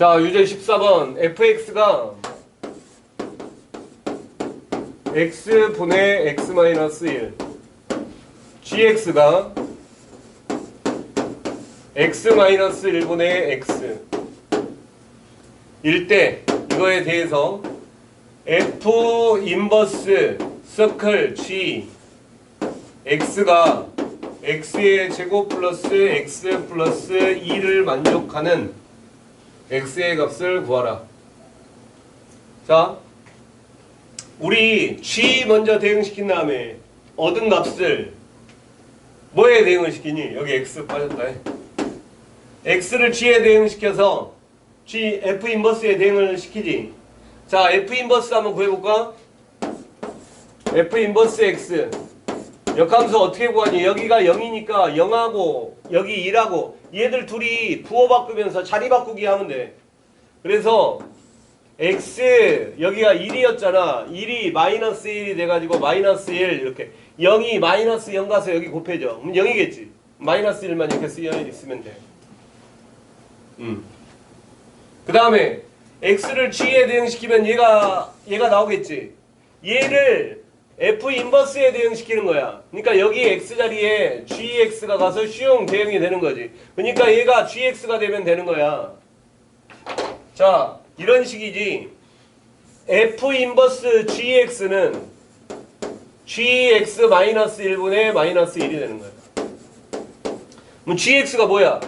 자, 유제 14번. fx가 x분의 x-1 gx가 x-1분의 x 일때 이거에 대해서 f 인버스 서클 g x가 x의 제곱 플러스 x 플러스 2를 만족하는 x의 값을 구하라. 자, 우리 g 먼저 대응시킨 다음에 얻은 값을 뭐에 대응을 시키니? 여기 x 빠졌다. x를 g에 대응시켜서 g f 인버스에 대응을 시키지. 자, f 인버스 한번 구해볼까? f 인버스 x 역함수 어떻게 구하니? 여기가 0이니까 0하고 여기 1하고 얘들 둘이 부호 바꾸면서 자리 바꾸기 하면 돼. 그래서 x 여기가 1이었잖아. 1이 마이너스 1이 돼가지고 마이너스 1 이렇게 0이 마이너스 0 가서 여기 곱해져. 그럼 0이겠지. 마이너스 1만 이렇게 있으면 돼. 음. 그 다음에 x를 g에 대응시키면 얘가 얘가 나오겠지. 얘를 f 인버스에 대응시키는 거야. 그러니까 여기 x 자리에 gx가 가서 슝 대응이 되는 거지. 그러니까 얘가 gx가 되면 되는 거야. 자, 이런 식이지. f 인버스 gx는 gx 마이너스 1분의 마이너스 1이 되는 거야. 그럼 gx가 뭐야?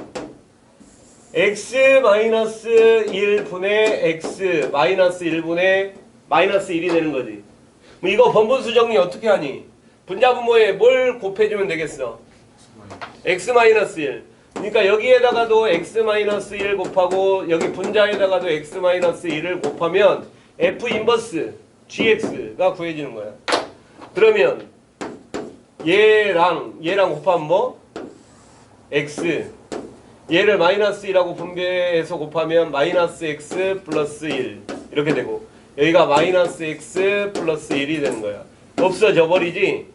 x 마이너스 1분의 x 마이너스 1분의 마이너스 1이 되는 거지. 뭐 이거 번분수 정리 어떻게 하니? 분자분모에 뭘 곱해주면 되겠어? x 마이너스 1. 그러니까 여기에다가도 x 마이너스 1 곱하고 여기 분자에다가도 x 마이너스 1을 곱하면 f 인버스 gx가 구해지는 거야. 그러면 얘랑 얘랑 곱하면 뭐? x 얘를 마이너스 1하고 분배해서 곱하면 마이너스 x 플러스 1 이렇게 되고 여기가 마이너스 x 플러스 1이 되는 거야. 없어져 버리지?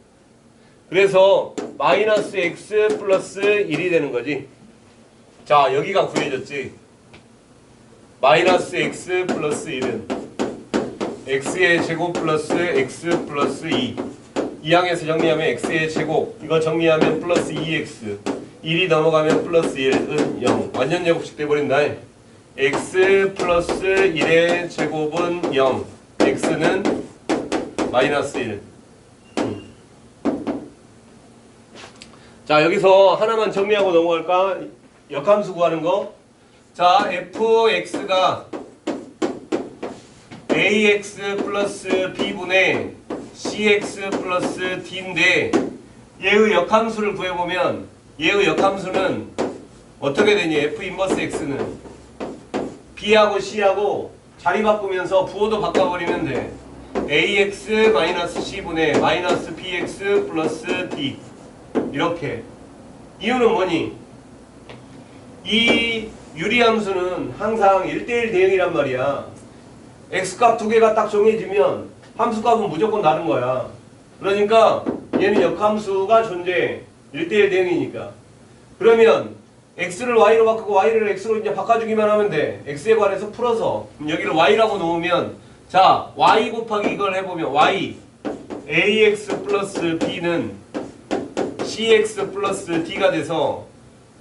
그래서 마이너스 x 플러스 1이 되는 거지. 자, 여기가 구해졌지. 마이너스 x 플러스 1은 x의 제곱 플러스 x 플러스 2. 이 항에서 정리하면 x의 제곱. 이거 정리하면 플러스 2x. 1이 넘어가면 플러스 1은 0. 완전 제곱식 돼버린다. X 플러스 1의 제곱은 0. x는 마이너스 1. 음. 자 여기서 하나만 정리하고 넘어갈까? 역함수 구하는 거. 자 fx가 ax 플러스 b분의 cx 플러스 d인데 얘의 역함수를 구해보면 얘의 역함수는 어떻게 되니? f 인버스 x는 b하고 c하고 자리 바꾸면서 부호도 바꿔버리면 돼. ax 마이너스 bx 플러스 d 이렇게 이유는 뭐니? 이 유리함수는 항상 1대1 대응이란 말이야. x값 두 개가 딱 정해지면 함수값은 무조건 다른 거야. 그러니까 얘는 역함수가 존재해. 1대1 대응이니까. 그러면 x를 y로 바꾸고 y를 x로 이제 바꿔주기만 하면 돼. x에 관해서 풀어서 여기를 y라고 놓으면 자 y 곱하기 이걸 해보면 y ax 플러스 b는 cx 플러스 d가 돼서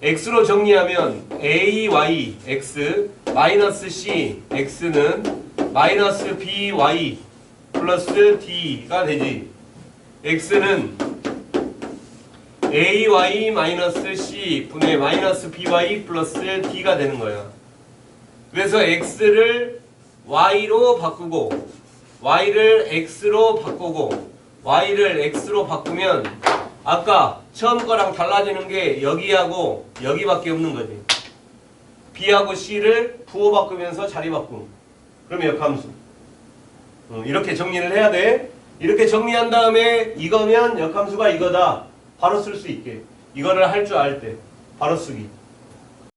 x로 정리하면 ay x 마이너스 c x는 마이너스 by 플러스 d가 되지. x는 ay 마이너스 c 분의 마이너스 by 플러스 d가 되는 거야. 그래서 x를 y로 바꾸고 y를 x로 바꾸고 y를 x로 바꾸면 아까 처음 거랑 달라지는 게 여기하고 여기밖에 없는 거지. b하고 c를 부호 바꾸면서 자리 바꿈. 그러면 역함수. 어, 이렇게 정리를 해야 돼. 이렇게 정리한 다음에 이거면 역함수가 이거다. 바로 쓸 수 있게. 이거를 할 줄 알 때. 바로 쓰기.